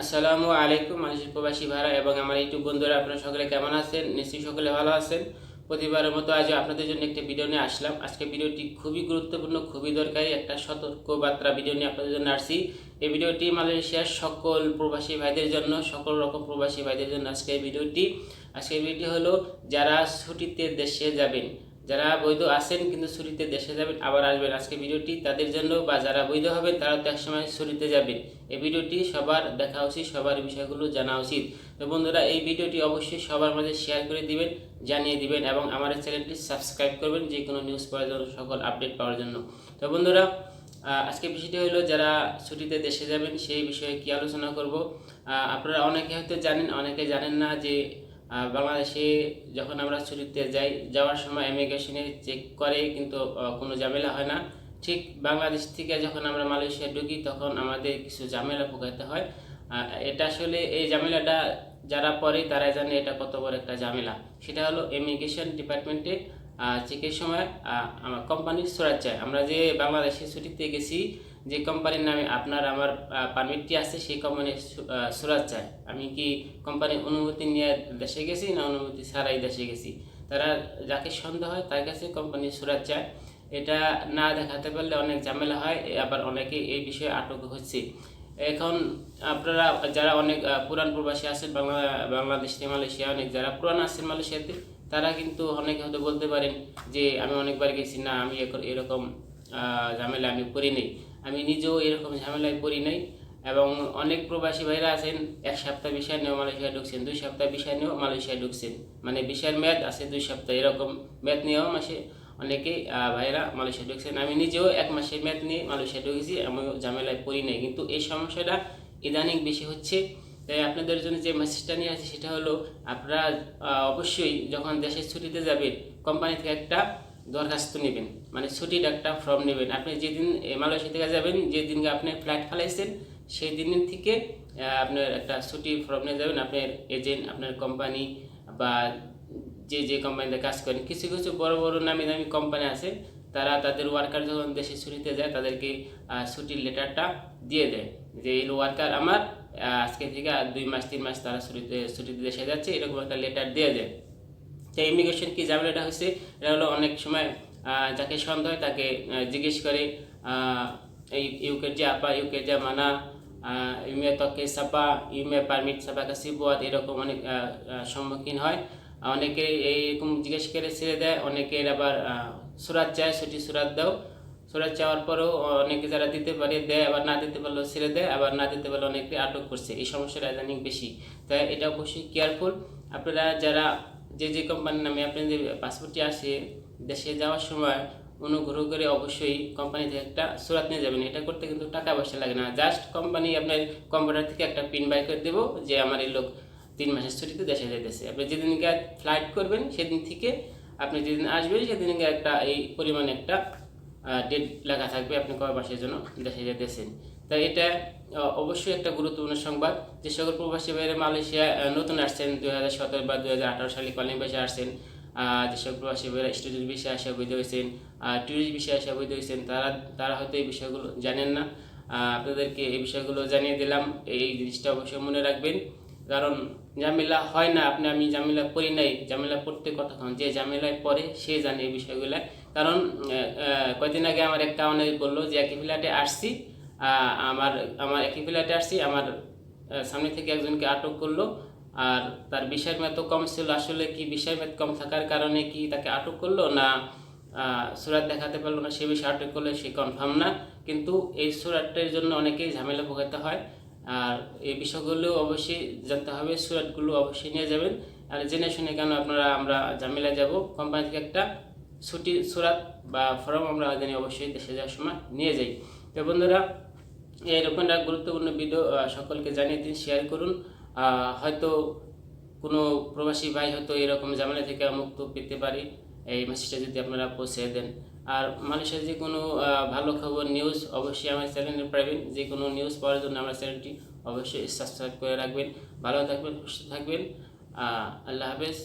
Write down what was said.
আসসালামু আলাইকুম মানুষের প্রবাসী ভাড়া এবং আমার ইউটিউব বন্ধুরা, আপনারা সকলে কেমন আছেন? নিশ্চয়ই সকলে ভালো আছেন। প্রতিবারের মতো আজ আপনাদের জন্য একটি ভিডিও নিয়ে আসলাম। আজকে ভিডিওটি খুবই গুরুত্বপূর্ণ, খুবই দরকারি, একটা সতর্ক বার্তা ভিডিও নিয়ে আপনাদের জন্য আসছি। এই ভিডিওটি মালয়েশিয়ার সকল প্রবাসী ভাইদের জন্য, সকল রকম প্রবাসী ভাইদের জন্য আজকে এই ভিডিওটি। আজকে ভিডিওটি হলো, যারা ছুটিতে দেশে যাবেন যারা বৈধ আছেন কিন্তু ছুটিতে দেশে যাবেন, আবার আসবেন। আজকে ভিডিওটি তাদের জন্য বা যারা বৈধ হবেন, তারাও তো একসময় ছুটিতে যাবেন। এই ভিডিওটি সবার দেখা উচিত, সবার বিষয়গুলো জানা উচিত। তো বন্ধুরা, এই ভিডিওটি অবশ্যই সবার মাঝে শেয়ার করে দিবেন, জানিয়ে দিবেন এবং আমার চ্যানেলটি সাবস্ক্রাইব করবেন যে কোনো নিউজ পাওয়ার জন্য, সকল আপডেট পাওয়ার জন্য। তো বন্ধুরা আজকে বিষয়টি হলো যারা ছুটিতে দেশে যাবেন, সেই বিষয়ে কি আলোচনা করব? আপনারা অনেকে হয়তো জানেন, অনেকে জানেন না যে বাংলাদেশে যখন আমরা ছুটিতে যাই, যাওয়ার সময় ইমিগ্রেশনে চেক করে, কিন্তু কোনো ঝামেলা হয় না। ঠিক বাংলাদেশ থেকে যখন আমরা মালয়েশিয়া ঢুকি, তখন আমাদের কিছু ঝামেলা পোকাতে হয়। এটা আসলে এই ঝামেলাটা যারা পড়ে তারাই জানে এটা কত বড় একটা ঝামেলা। সেটা হলো ইমিগ্রেশন ডিপার্টমেন্টে চেকের সময় আমার কোম্পানির সুরাত চায় আমরা যে বাংলাদেশে ছুটিতে গেছি যে কোম্পানির নামে আপনার আমার পারমিটটি আছে, সেই কোম্পানির সুরাত চায়। আমি কি কোম্পানির অনুমতি নিয়ে দেশে গেছি না অনুমতি ছাড়াই দেশে গেছি? তারা যাকে সন্দেহ হয় তার কাছে কোম্পানির সুরাত চায়। এটা না দেখাতে পারলে অনেক ঝামেলা হয় আবার অনেকে এই বিষয়ে আটক হচ্ছে। এখন আপনারা যারা অনেক পুরান প্রবাসী আছেন, বাংলা, বাংলাদেশ মালয়েশিয়া অনেক যারা পুরান আছেন মালয়েশিয়াতে, তারা কিন্তু অনেকে হয়তো বলতে পারেন যে, আমি অনেকবার গেছি, না, আমি এরকম ঝামেলা আমি নেই। আমি নিজেও এরকম ঝামেলায় পড়ি নাই। এবং অনেক প্রবাসী ভাইরা আছেন, এক সপ্তাহ বিষয় নিয়েও মালয়েশিয়া ঢুকছেন, দুই সপ্তাহ বিষয় নিয়েও মালয়েশিয়া ঢুকছেন। মানে বিষয়ের মেয়াদ আছে দুই সপ্তাহ, এরকম মেয়াদ নিয়েও মাসে অনেকেই ভাইরা মালয়েশিয়া ঢুকছেন। আমি নিজেও এক মাসের মেয়াদ নিয়ে মালয়েশিয়া ঢুকেছি আমি ঝামেলায় পড়ি নাই। কিন্তু এই সমস্যাটা ইদানিং বেশি হচ্ছে। তাই আপনাদের জন্য যে মেসেজটা নিয়ে আসি সেটা হলো, আপনারা অবশ্যই যখন দেশের ছুটিতে যাবেন কোম্পানি থেকে একটা দরখাস্ত নেবেন। মানে ছুটির একটা ফর্ম নেবেন। আপনি যেদিন মালয়েশিয়া থেকে যাবেন, যেদিনকে আপনি ফ্লাইট ফেলাইছেন সেই দিন থেকে আপনার একটা ছুটি ফর্ম নিয়ে যাবেন। আপনার এজেন্ট আপনার কোম্পানি বা যে যে কোম্পানিতে কাজ করেন, কিছু কিছু বড় বড় নামি দামি কোম্পানি আছে, তারা তাদের ওয়ার্কার যখন দেশে ছুটিতে যায়, তাদেরকে ছুটির লেটারটা দিয়ে দেয় যে, এই ওয়ার্কার আমার আজকে থেকে দুই মাস, তিন মাস তারা ছুটিতে ছুটিতে দেশে যাচ্ছে। এরকম একটা লেটার দিয়ে দেয়। তো ইমিগ্রেশন কি ঝামেলাটা হয়েছে, এটা হলো অনেক সময় যাকে সন্দেহ হয় তাকে জিজ্ঞেস করে এই ইউকে যে আপা ইউকে যে মানা ইউমে তকে সাপা ইউমে পারমিট সাপা কাসি বুয়াত এরকম অনেক সম্মুখীন হয়। অনেকে এইরকম জিজ্ঞেস করে ছেড়ে দেয় অনেকের আবার সুরাত চায় ছুটি সুরাত দাও। সুরাত চাওয়ার পরেও অনেকে যারা দিতে পারে দেয়, আবার না দিতে পারলেও ছেড়ে দেয়, আবার না দিতে পারলে অনেকে আটক করছে। এই সমস্যাটা ইদানিং বেশি। তাই এটা অবশ্যই কেয়ারফুল আপনারা যারা যে যে কোম্পানির নামে আপনার যে পাসপোর্টটি আসে, দেশে যাওয়ার সময় অনুগ্রহ করে অবশ্যই কোম্পানি থেকে একটা সুরাত নিয়ে যাবেন। এটা করতে কিন্তু টাকা পয়সা লাগে না। জাস্ট কোম্পানি আপনার কম্পিউটার থেকে একটা পিন বাই করে দেবো যে আমার এই লোক তিন মাসের ছুটিতে দেশে যাইতেছে। আপনি যেদিনকে ফ্লাইট করবেন, সেদিন থেকে আপনি যেদিন আসবেন সেদিনকে একটা এই পরিমাণে একটা ডেট লেখা থাকবে আপনি কয় মাসের জন্য দেশে যেতেছেন তাই এটা অবশ্যই একটা গুরুত্বপূর্ণ সংবাদ যে সকল প্রবাসী বাইরে মালয়েশিয়া নতুন আসছেন, দুই হাজার সতেরো বা দুই হাজার আঠারো সালে কলিং বসে আসছেন। যেসব প্রবাসী বাইরে স্টুডেন্ট বিষয়ে আসা বৈধ হয়েছেন ট্যুরিস্ট বিষয়ে আসা বৈধ হয়েছেন, তারা তারা হয়তো এই বিষয়গুলো জানেন না। আপনাদেরকে এই বিষয়গুলো জানিয়ে দিলাম। এই জিনিসটা অবশ্যই মনে রাখবেন। কারণ ঝামেলা হয় না, আপনি, আমি ঝামেলা পড়ি নাই, ঝামেলা পড়তে কতক্ষণ যে ঝামেলায় পড়ে সে জানে এই বিষয়গুলো। কারণ কয়দিন আগে আমার একটা অনেক বলল যে একই ফ্ল্যাটে আসছি আমার আমার একই ফ্ল্যাটে আসছি, আমার সামনে থেকে একজনকে আটক করল, আর তার বিষয়ের মেয়াদ তো কম ছিল, আসলে কি বিষয়ের মেয়াদ কম থাকার কারণে কি তাকে আটক করল না সুরাত দেখাতে পারল না, সে বিষয়ে আটক করলে সে কনফার্ম না, কিন্তু এই সুরাটের জন্য অনেকেই ঝামেলা ভোগাতে হয়, আর এই বিষয়গুলো অবশ্যই জানতে হবে সুরাটগুলো অবশ্যই নিয়ে যাবেন, আর জেনে শুনে কেন আপনারা, আমরা ঝামেলা যাব কোম্পানি থেকে একটা ছুটি, সুরাত বা ফর্ম আমরা জানি অবশ্যই দেশে যাওয়ার সময় নিয়ে যাই। তো বন্ধুরা এরকম একটা গুরুত্বপূর্ণ ভিডিও সকলকে জানিয়ে দিন শেয়ার করুন। হয়তো কোনো প্রবাসী ভাই হয়তো এরকম ঝামেলা থেকে মুক্ত পেতে পারি। এই মেসেজটা যদি আপনারা পৌঁছে দেন। আর মানুষের যে কোনো ভালো খবর নিউজ অবশ্যই আমার চ্যানেলে পাবেন। যে কোনো নিউজ পাওয়ার জন্য আমার চ্যানেলটি অবশ্যই সাবস্ক্রাইব করে রাখবেন। ভালো থাকবেন, সুস্থ থাকবেন। আল্লাহ হাফেজ।